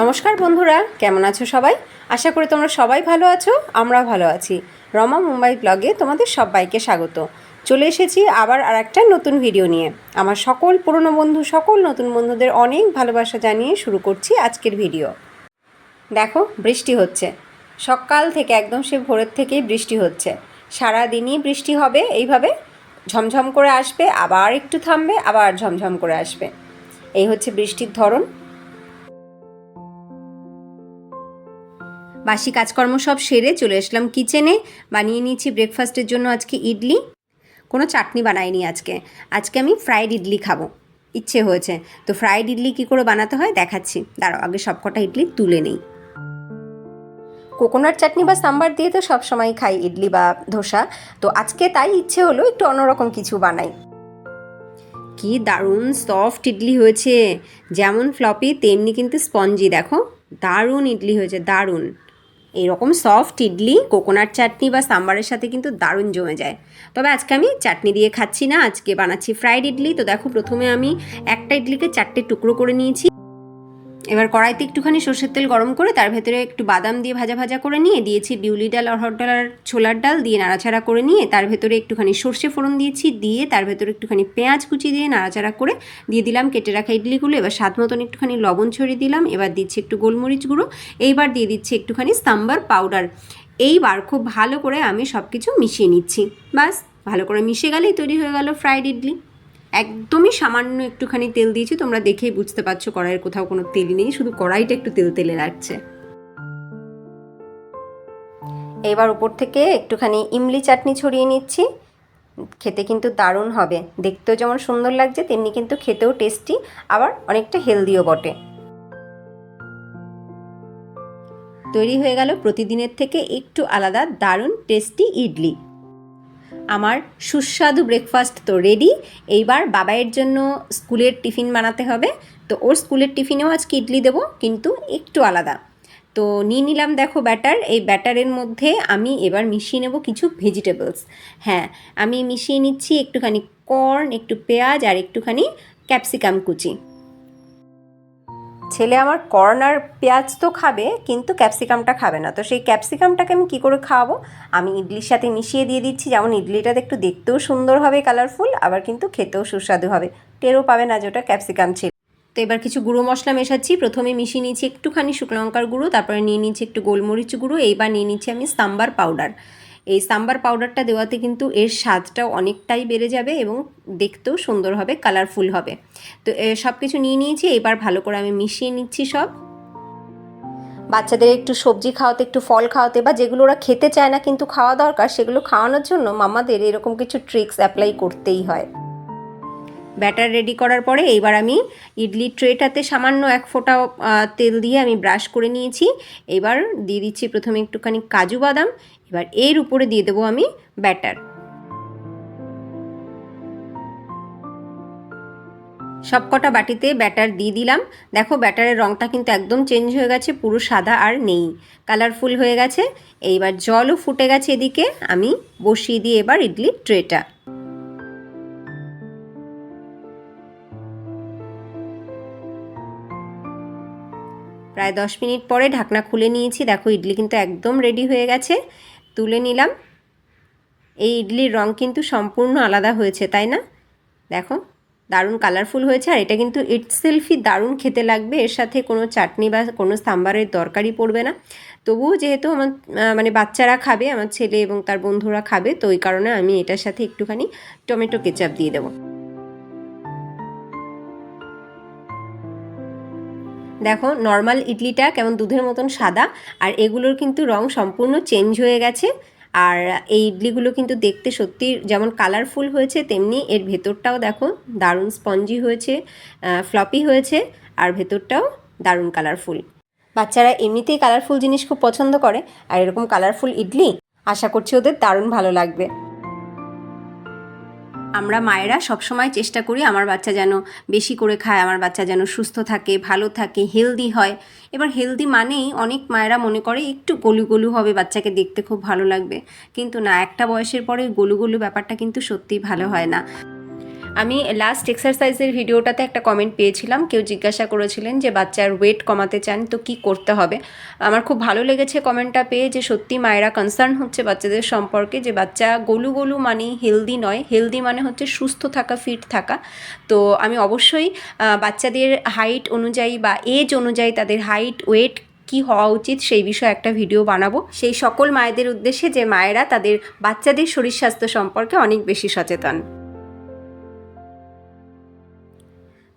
নমস্কার বন্ধুরা, কেমন আছো সবাই? আশা করি তোমরা সবাই ভালো আছো, আমরাও ভালো আছি। রমা মুম্বাই ব্লগে তোমাদের সবাইকে স্বাগত। চলে এসেছি আবার আর একটা নতুন ভিডিও নিয়ে। আমার সকল পুরনো বন্ধু, সকল নতুন বন্ধুদের অনেক ভালোবাসা জানিয়ে শুরু করছি আজকের ভিডিও দেখো, বৃষ্টি হচ্ছে। সকাল থেকে একদম সে ভোরের থেকেই বৃষ্টি হচ্ছে। সারা দিনই বৃষ্টি হবে এইভাবে। ঝমঝম করে আসবে, আবার একটু থামবে, আবার ঝমঝম করে আসবে। এই হচ্ছে বৃষ্টির ধরন। বাসি কাজকর্ম সব সেরে চলে আসলাম কিচেনে। বানিয়ে নিয়েছি ব্রেকফাস্টের জন্য আজকে ইডলি। কোনো চাটনি বানাইনি আজকে। আজকে আমি ফ্রাইড ইডলি খাব। ইচ্ছে হয়েছে। তো ফ্রাইড ইডলি কী করে বানাতে হয় দেখাচ্ছি। দাঁড়াও, আগে সবকটা ইডলি তুলে নেই। কোকোনাট চাটনি বা সাম্বার দিয়ে তো সবসময় খাই ইডলি বা ধোসা। তো আজকে তাই ইচ্ছে হলো একটু অন্যরকম কিছু বানাই। কি দারুণ সফট ইডলি হয়েছে। যেমন ফ্লপি তেমনি কিন্তু স্পঞ্জি দেখো। দারুণ ইডলি হয়েছে, দারুণ। এইরকম সফট ইডলি কোকোনাট চাটনি বা সাম্বারের সাথে কিন্তু দারুণ জমে যায়। তবে আজকে আমি চাটনি দিয়ে খাচ্ছি না, আজকে বানাচ্ছি ফ্রাইড ইডলি। তো দেখো, প্রথমে আমি একটা ইডলিকে চারটে টুকরো করে নিয়েছি। এবার কড়াইতে একটুখানি সর্ষের তেল গরম করে তার ভেতরে একটু বাদাম দিয়ে ভাজা ভাজা করে নিয়ে দিয়েছি বিউলি ডাল অরহর ডাল আর ছোলার ডাল দিয়ে নাড়াচাড়া করে নিয়ে তার ভেতরে একটুখানি সর্ষে ফোড়ন দিয়েছি, দিয়ে তার ভেতরে একটুখানি পেঁয়াজ কুচি দিয়ে নাড়াচাড়া করে দিয়ে দিলাম কেটে রাখা ইডলিগুলো। এবার স্বাদ মতন একটুখানি লবণ ছড়িয়ে দিলাম, এবার দিচ্ছি একটু গোলমরিচ গুঁড়ো। এইবার দিয়ে দিচ্ছি একটুখানি সাম্বার পাউডার। এইবার খুব ভালো করে আমি সব কিছু মিশিয়ে নিচ্ছি। বাস, ভালো করে মিশে গেলেই তৈরি হয়ে গেল ফ্রাইড ইডলি। একদমই সামান্য একটুখানি তেল দিয়েছি, তোমরা দেখেই বুঝতে পারছ কড়াইয়ের কোথাও কোনো তেল নেই, শুধু কড়াইটা একটু তেল তেলে লাগছে এবার উপর থেকে একটুখানি ইমলি চাটনি ছড়িয়ে নিচ্ছি, খেতে কিন্তু দারুণ হবে, দেখতেও যেমন সুন্দর লাগছে, তেমনি কিন্তু খেতেও টেস্টি আবার অনেকটা হেলদিও বটে। তৈরি হয়ে গেল প্রতিদিনের থেকে একটু আলাদা দারুণ টেস্টি ইডলি। আমার সুস্বাদু ব্রেকফাস্ট তো রেডি এইবার বাবাইয়ের জন্য স্কুলের টিফিন বানাতে হবে। তো ওর স্কুলের টিফিনেও আজকে ইডলি দেবো, কিন্তু একটু আলাদা। তো নিয়ে নিলাম দেখো ব্যাটার এই ব্যাটারের মধ্যে আমি এবার মিশিয়ে নেব কিছু ভেজিটেবলস হ্যাঁ আমি মিশিয়ে নিচ্ছি একটুখানি কর্ন একটু পেঁয়াজ আর একটুখানি ক্যাপসিকাম কুচি। ছেলে আমার কর্ন আর পেঁয়াজ তো খাবে, কিন্তু ক্যাপসিকামটা খাবে না। তো সেই ক্যাপসিকামটাকে আমি কী করে খাওয়াবো? আমি ইডলির সাথে মিশিয়ে দিয়ে দিচ্ছি। যেমন ইডলিটাতে একটু দেখতেও সুন্দর হবে কালারফুল আবার কিন্তু খেতেও সুস্বাদু হবে। টেরও পাবে না যে ওটা ক্যাপসিকাম ছিল। তো এবার কিছু গুঁড়ো মশলা মেশাচ্ছি। প্রথমে মিশিয়ে নিয়েছি একটুখানি শুকনো লঙ্কার গুঁড়ো, তারপরে নিয়ে নিয়েছি একটু গোলমরিচ গুঁড়ো, এইবার নিয়ে নিচ্ছি আমি সাম্বার পাউডার। এই সাম্বার পাউডারটা দেওয়াতে কিন্তু এর স্বাদটাও অনেকটাই বেড়ে যাবে এবং দেখতেও সুন্দর হবে কালারফুল হবে। তো সব কিছু নিয়ে নিয়েছি, এবার ভালো করে আমি মিশিয়ে নিচ্ছি সব। বাচ্চাদের একটু সবজি খাওয়াতে, একটু ফল খাওয়াতে বা যেগুলো ওরা খেতে চায় না কিন্তু খাওয়া দরকার, সেগুলো খাওয়ানোর জন্য মামাদের এরকম কিছু ট্রিক্স অ্যাপ্লাই করতেই হয়। ব্যাটার রেডি করার পরে এইবার আমি ইডলির ট্রেটাতে সামান্য এক ফোঁটা তেল দিয়ে আমি ব্রাশ করে নিয়েছি। এবার দিয়ে দিচ্ছি প্রথমে একটুখানি কাজু বাদাম। এবার এর উপরে দিয়ে দেবো আমি ব্যাটার সবকটা বাটিতে ব্যাটার দিয়ে দিলাম। দেখো ব্যাটারের রঙটা কিন্তু একদম চেঞ্জ হয়ে গেছে, পুরো সাদা আর নেই। কালারফুল হয়ে গেছে। এইবার জলও ফুটে গেছে এদিকে। আমি বসিয়ে দিয়ে এবার ইডলির ট্রেটা। প্রায় দশ মিনিট পরে ঢাকনা খুলে নিয়েছি। দেখো, ইডলি কিন্তু একদম রেডি হয়ে গেছে। তুলে নিলাম। এই ইডলির রং কিন্তু সম্পূর্ণ আলাদা হয়েছে, তাই না? দেখো, দারুণ কালারফুল হয়েছে। আর এটা কিন্তু ইটসেলফই দারুণ খেতে লাগবে। এর সাথে কোনো চাটনি বা কোনো সাম্বারের দরকারই পড়বে না। তবুও যেহেতু আমার মানে বাচ্চারা খাবে, আমার ছেলে এবং তার বন্ধুরা খাবে, তো ওই কারণে আমি এটার সাথে একটুখানি টমেটো কেচাপ দিয়ে দেবো। দেখো নর্মাল ইডলিটা কেমন দুধের মতন সাদা, আর এগুলোর কিন্তু রং সম্পূর্ণ চেঞ্জ হয়ে গেছে। আর এই ইডলিগুলো কিন্তু দেখতে সত্যি যেমন কালারফুল হয়েছে, তেমনি এর ভেতরটাও দেখো দারুণ স্পঞ্জি হয়েছে ফ্লপি হয়েছে, আর ভেতরটাও দারুণ কালারফুল বাচ্চারা এমনিতেই কালারফুল জিনিস খুব পছন্দ করে, আর এরকম কালারফুল ইডলি আশা করছি ওদের দারুণ ভালো লাগবে। আমরা মায়েরা সবসময় চেষ্টা করি আমার বাচ্চা যেন বেশি করে খায়, আমার বাচ্চা যেন সুস্থ থাকে, ভালো থাকে হেলদি হয়। এবার হেলদি মানেই অনেক মায়েরা মনে করে একটু গলু গলু হবে বাচ্চাকে দেখতে খুব ভালো লাগবে। কিন্তু না, একটা বয়সের পরে গলু গলু ব্যাপারটা কিন্তু সত্যিই ভালো হয় না। আমি লাস্ট এক্সারসাইজের ভিডিওটাতে একটা কমেন্ট পেয়েছিলাম। কেউ জিজ্ঞাসা করেছিলেন যে বাচ্চার ওয়েট কমাতে চান, তো কি করতে হবে? আমার খুব ভালো লেগেছে কমেন্টটা পেয়ে যে সত্যি মায়েরা কনসার্ন হচ্ছে বাচ্চাদের সম্পর্কে যে বাচ্চা গলু গলু মানে হেলদি নয়। হেলদি মানে হচ্ছে সুস্থ থাকা ফিট থাকা। তো আমি অবশ্যই বাচ্চাদের হাইট অনুযায়ী বা এজ অনুযায়ী তাদের হাইট ওয়েট কি হওয়া উচিত সেই বিষয়ে একটা ভিডিও বানাবো। সেই সকল মায়েদের উদ্দেশ্যে যে মায়েরা তাদের বাচ্চাদের শরীর স্বাস্থ্য সম্পর্কে অনেক বেশি সচেতন।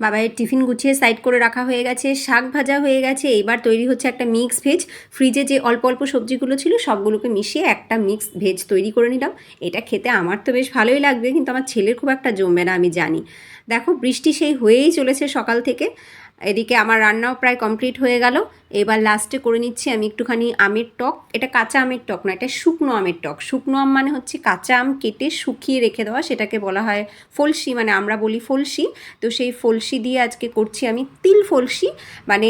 বাবাইয়ের টিফিন গুছিয়ে সাইড করে রাখা হয়ে গেছে, শাক ভাজা হয়ে গেছে এবার তৈরি হচ্ছে একটা মিক্স ভেজ ফ্রিজে যে অল্প অল্প সবজিগুলো ছিল, সবগুলোকে মিশিয়ে একটা মিক্স ভেজ তৈরি করে নিলাম। এটা খেতে আমার তো বেশ ভালোই লাগবে, কিন্তু আমার ছেলের খুব একটা জমবে না, আমি জানি। দেখো, বৃষ্টি সেই হয়েই চলেছে সকাল থেকে। এদিকে আমার রান্নাও প্রায় কমপ্লিট হয়ে গেল। এবার লাস্টে করে নিচ্ছি আমি একটুখানি আমের টক। এটা কাঁচা আমের টক না, এটা শুকনো আমের টক। শুকনো আম মানে হচ্ছে কাঁচা আম কেটে শুকিয়ে রেখে দেওয়া, সেটাকে বলা হয় ফলসি মানে আমরা বলি ফলসি। তো সেই ফলসি দিয়ে আজকে করছি আমি তিল ফলসি। মানে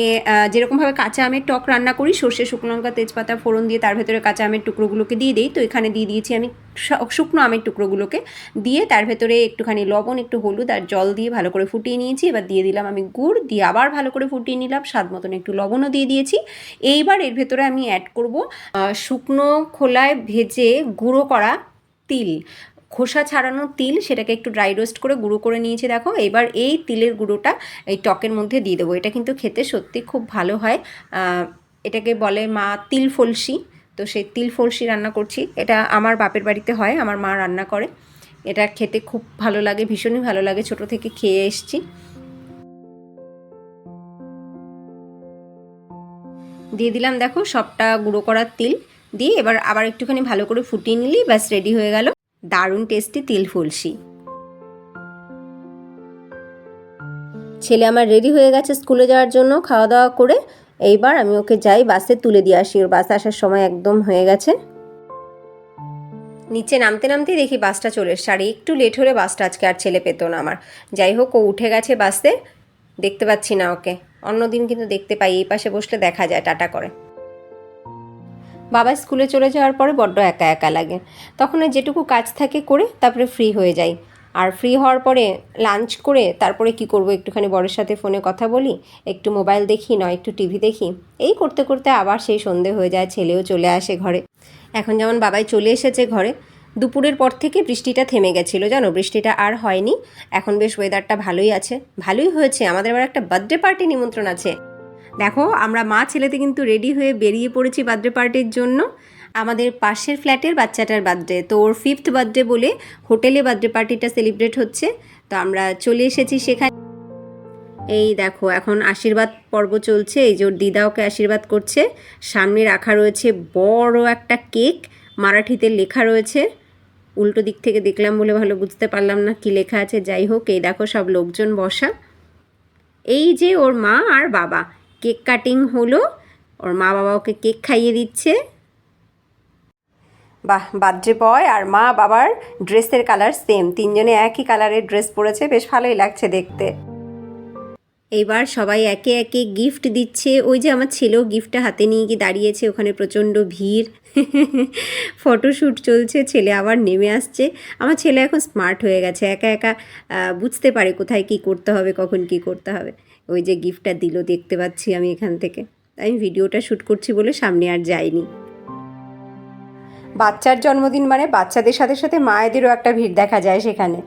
যেরকমভাবে কাঁচা আমের টক রান্না করি, সর্ষে, শুকনো লঙ্কা, তেজপাতা, ফোড়ন দিয়ে তার ভেতরে কাঁচা আমের টুকরোগুলোকে দিয়ে দিই। তো এখানে দিয়ে দিয়েছি আমি শুকনো আমের টুকরোগুলোকে। দিয়ে তার ভেতরে একটুখানি লবণ, একটু হলুদ আর জল দিয়ে ভালো করে ফুটিয়ে নিয়েছি। এবার দিয়ে দিলাম আমি গুড়, দিয়ে আবার ভালো করে ফুটিয়ে নিলাম। স্বাদ মতন একটু লবণও দিয়ে দিয়েছি। এইবার এর ভেতরে আমি অ্যাড করব শুকনো খোলায় ভেজে গুঁড়ো করা তিল। খোসা ছাড়ানো তিল, সেটাকে একটু ড্রাই রোস্ট করে গুঁড়ো করে নিয়েছি, দেখো। এবার এই তিলের গুঁড়োটা এই টকের মধ্যে দিয়ে দেবো। এটা কিন্তু খেতে সত্যি খুব ভালো হয়। এটাকে বলে মা তিল ফলসি। তো সেই তিল ফলসি রান্না করছি। এটা আমার বাপের বাড়িতে হয়, আমার মা রান্না করে। এটা খেতে খুব ভালো লাগে, ভীষণই ভালো লাগে। ছোট থেকে খেয়ে এসছি। দিয়ে দিলাম, দেখো, সবটা গুঁড়ো করার তিল দিয়ে এবার আবার একটুখানি ভালো করে ফুটিয়ে নিলেই ব্যাস রেডি হয়ে গেল। দারুণ টেস্টি তিল ফুলসি ছেলে আমার রেডি হয়ে গেছে স্কুলে যাওয়ার জন্য খাওয়া দাওয়া করে। এইবার আমি ওকে যাই বাসে তুলে দিয়ে আসি, ওর বাসে আসার সময় একদম হয়ে গেছে। নিচে নামতে নামতেই দেখি বাসটা চলে এসছে, আর একটু লেট হলে বাসটা আজকে আর ছেলে পেতো না আমার। যাই হোক, ও উঠে গেছে বাসে। দেখতে পাচ্ছি না ওকে। অন্যদিন কিন্তু দেখতে পাই, এই পাশে বসলে দেখা যায় টাটা করে। বাবা স্কুলে চলে যাওয়ার পরে বড্ড একা একা লাগে। তখন যেটুকু কাজ থাকে করে তারপরে ফ্রি হয়ে যাই। আর ফ্রি হওয়ার পরে লাঞ্চ করে তারপরে কি করব, একটুখানি বড়ের সাথে ফোনে কথা বলি, একটু মোবাইল দেখি, নয় একটু টিভি দেখি। এই করতে করতে আবার সেই সন্ধে হয়ে যায়, ছেলেও চলে আসে ঘরে। এখন যেমন বাবাই চলে এসেছে ঘরে দুপুরের পর থেকে বৃষ্টিটা থেমে গেছিল, জানো? বৃষ্টিটা আর হয়নি। এখন বেশ ওয়েদারটা ভালোই আছে। ভালোই হয়েছে। আমাদের আবার একটা বার্থডে পার্টি নিমন্ত্রণ আছে। দেখো, আমরা মা ছেলেতে কিন্তু রেডি হয়ে বেরিয়ে পড়েছি বার্থডে পার্টির জন্য। আমাদের পাশের ফ্ল্যাটের বাচ্চাটার বার্থডে তো ওর ফিফথ বার্থডে বলে হোটেলে বার্থডে পার্টিটা সেলিব্রেট হচ্ছে। তো আমরা চলে এসেছি সেখানে। এই দেখো, এখন আশীর্বাদ পর্ব চলছে। এই যে ওর দিদা ওকে আশীর্বাদ করছে। সামনে রাখা রয়েছে বড় একটা কেক মারাঠিতে লেখা রয়েছে। উল্টো দিক থেকে দেখলাম বলে ভালো বুঝতে পারলাম না কি লেখা আছে। যাই হোক, এই দেখো সব লোকজন বসা। এই যে ওর মা আর বাবা, কেক কাটিং হলো। ওর মা বাবা ওকে কেক খাইয়ে দিচ্ছে। বাহ বার্থডে বয়। আর মা বাবার ড্রেসের কালার সেম। তিনজনে একই কালারের ড্রেস পরেছে। বেশ ভালোই লাগছে দেখতে। এইবার সবাই একে একে গিফট দিচ্ছে। ওই যে আমার ছেলেও গিফটটা হাতে নিয়ে গিয়ে দাঁড়িয়েছে, ওখানে প্রচণ্ড ভিড়। ফটোশ্যুট চলছে, ছেলে আবার নেমে আসছে। আমার ছেলে এখন স্মার্ট হয়ে গেছে, একা একা বুঝতে পারে কোথায় কি করতে হবে, কখন কি করতে হবে। ওই যে গিফটটা দিল, দেখতে পাচ্ছি আমি এখান থেকে। আমি ভিডিওটা শ্যুট করছি বলে সামনে আর যাইনি। বাচ্চার জন্মদিন মানে বাচ্চাদের সাথে সাথে মায়েদেরও একটা ভিড় দেখা যায় সেখানে।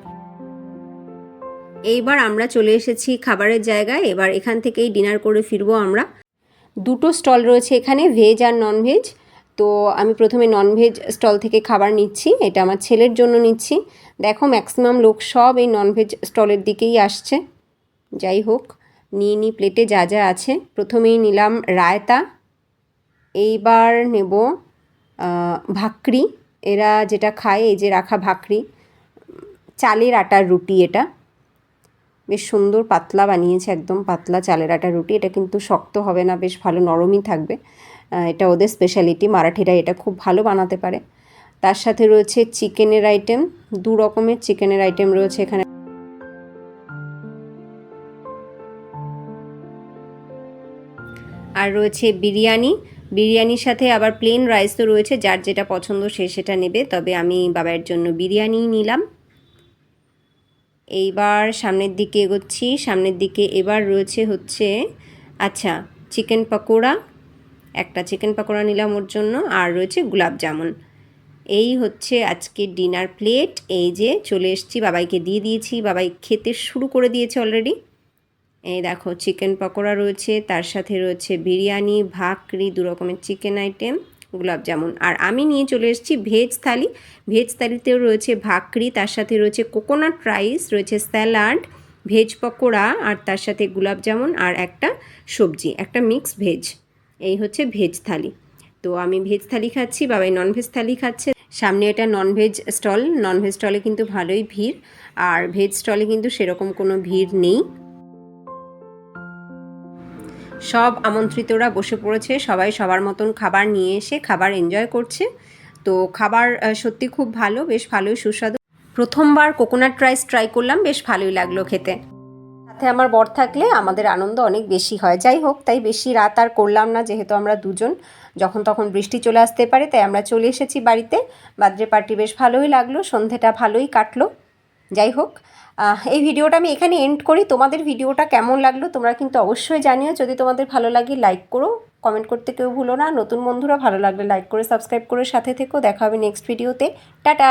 এইবার আমরা চলে এসেছি খাবারের জায়গায়। এবার এখান থেকেই ডিনার করে ফিরবো আমরা। দুটো স্টল রয়েছে এখানে, ভেজ আর নন ভেজ তো আমি প্রথমে নন ভেজ স্টল থেকে খাবার নিচ্ছি, এটা আমার ছেলের জন্য নিচ্ছি। দেখো ম্যাক্সিমাম লোক সব এই নন ভেজ স্টলের দিকেই আসছে। যাই হোক, নিয়ে নিই প্লেটে যা যা আছে। প্রথমেই নিলাম রায়তা। এইবার নেব ভাকরি। এরা যেটা খায়, এই যে রাখা ভাকরি। চালের আটার রুটি এটা। বেশ সুন্দর পাতলা বানিয়েছে, একদম পাতলা চালের আটা রুটি। এটা কিন্তু শক্ত হবে না, বেশ ভালো নরমই থাকবে। এটা ওদের স্পেশালিটি মারাঠিরা এটা খুব ভালো বানাতে পারে। তার সাথে রয়েছে চিকেনের আইটেম দু রকমের চিকেনের আইটেম রয়েছে এখানে। আর রয়েছে বিরিয়ানি। বিরিয়ানির সাথে আবার প্লেন রাইস তো রয়েছে, যার যেটা পছন্দ সে সেটা নেবে। তবে আমি বাবার জন্য বিরিয়ানি নিলাম। এইবার সামনের দিকে এগোচ্ছি। সামনের দিকে এবার রয়েছে হচ্ছে আচ্ছা চিকেন পকোড়া, একটা চিকেন পকোড়া নিলাম ওর জন্য, আর রয়েছে গোলাপ জামুন। এই হচ্ছে আজকে ডিনার প্লেট। এই যে চলে এসেছি, বাবাইকে দিয়ে দিয়েছি। বাবাই খেতে শুরু করে দিয়েছে অলরেডি। এই দেখো, চিকেন পকোড়া রয়েছে, তার সাথে রয়েছে বিরিয়ানি, ভাকরি দু রকমের চিকেন আইটেম। গোলাপ জামুন। আর আমি নিয়ে চলে এসেছি ভেজ থালি। ভেজ থালিতেও রয়েছে ভাকরি, তার সাথে রয়েছে কোকোনাট রাইস রয়েছে স্যালাড ভেজ পকোড়া, আর তার সাথে গোলাপ জামুন আর একটা সবজি, একটা মিক্স ভেজ এই হচ্ছে ভেজ থালি। তো আমি ভেজ থালি খাচ্ছি, বাবাই ননভেজ থালি খাচ্ছে। সামনে এটা ননভেজ স্টল ননভেজ স্টলে কিন্তু ভালোই ভিড়। আর ভেজ স্টলে কিন্তু সেরকম কোনো ভিড় নেই। সব আমন্ত্রিতরা বসে পড়েছে, সবাই সবার মতন খাবার নিয়ে এসে খাবার এনজয় করছে। তো খাবার সত্যি খুব ভালো, বেশ ভালোই সুস্বাদু। প্রথমবার কোকোনাট রাইস ট্রাই করলাম, বেশ ভালোই লাগল খেতে। সাথে আমার বর থাকলে আমাদের আনন্দ অনেক বেশি হয়। যাই হোক, তাই বেশি রাত আর করলাম না, যেহেতু আমরা দুজন। যখন তখন বৃষ্টি চলে আসতে পারে, তাই আমরা চলে এসেছি বাড়িতে। বার্থডে পার্টি বেশ ভালোই লাগল, সন্ধেটা ভালোই কাটলো। যাই হোক এই ভিডিওটা আমি এখানে এন্ড করি। তোমাদের ভিডিওটা কেমন লাগল তোমরা কিন্তু অবশ্যই জানিও। যদি তোমাদের ভালো লাগে লাইক করো। কমেন্ট করতে কেউ ভুলো না। নতুন বন্ধুরা ভালো লাগলে লাইক করে সাবস্ক্রাইব করে সাথে থেকো। দেখা হবে নেক্সট ভিডিওতে টাটা!